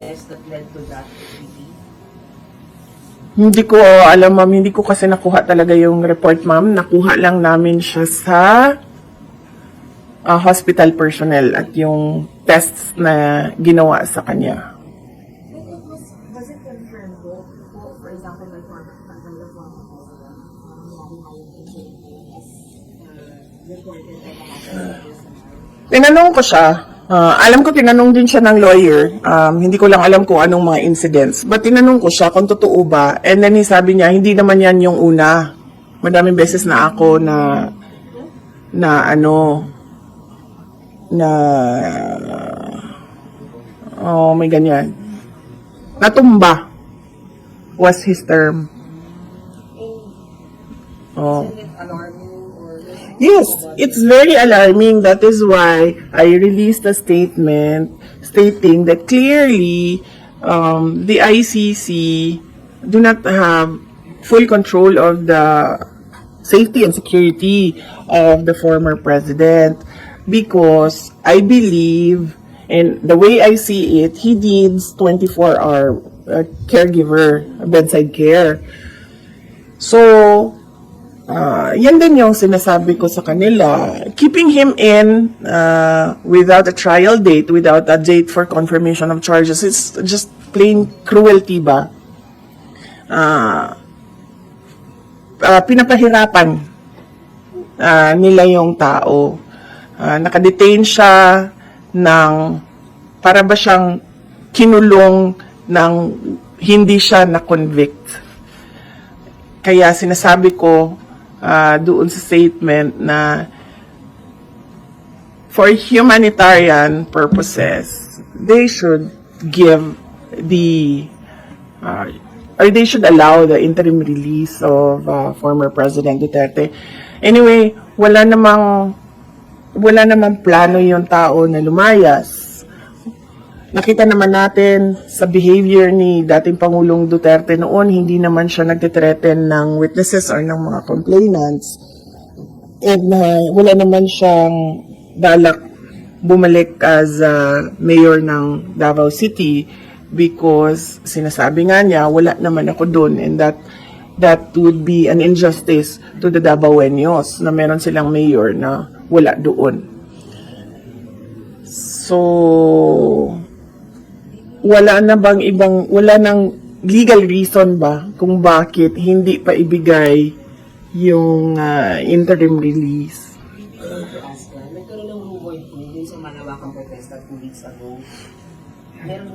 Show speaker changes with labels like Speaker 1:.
Speaker 1: that led to that treaty?
Speaker 2: Hindi ko alam, ma'am. Hindi ko kasi nakuha talaga yung report, ma'am. Nakuha lang namin siya sa ah, hospital personnel at yung tests na ginawa sa kanya.
Speaker 3: Um, uh,
Speaker 2: Tinanong ko siya, ah, alam ko tinanong din siya ng lawyer, um, hindi ko lang alam kung anong mga incidents, but tinanong ko siya kung totoo ba, and then sabi niya, hindi naman yan yung una. Madaming beses na ako na, na ano, na, oh, may ganyan. Natumba was his term. Oh.
Speaker 1: Isn't it alarming or
Speaker 2: Yes, it's very alarming. That is why I released a statement stating that clearly um, the ICC do not have full control of the safety and security of the former president because I believe and the way I see it, he needs 24 hour uh, caregiver, bedside care. So, Ah, yan din yung sinasabi ko sa kanila. Keeping him in uh, without a trial date, without a date for confirmation of charges, it's just plain cruelty ba? Ah, ah, pinapahirapan ah, nila yung tao. Ah, nakadetain siya ng para ba siyang kinulong ng hindi siya na-convict. Kaya sinasabi ko ah, doon sa statement na for humanitarian purposes, they should give the uh, or they should allow the interim release of uh, former President Duterte. Anyway, wala namang wala namang plano yung tao na lumayas. Nakita naman natin sa behavior ni dating Pangulong Duterte noon, hindi naman siya nagtitreten ng witnesses or ng mga complainants. And uh, wala naman siyang balak bumalik as uh, mayor ng Davao City because sinasabi nga niya, wala naman ako doon and that that would be an injustice to the Davaoenos na meron silang mayor na wala doon. So, wala na bang ibang, wala nang legal reason ba kung bakit hindi pa ibigay yung ah, interim release?
Speaker 1: Nagkaroon ng rumor po dun sa malawakang protesta two weeks ago. Meron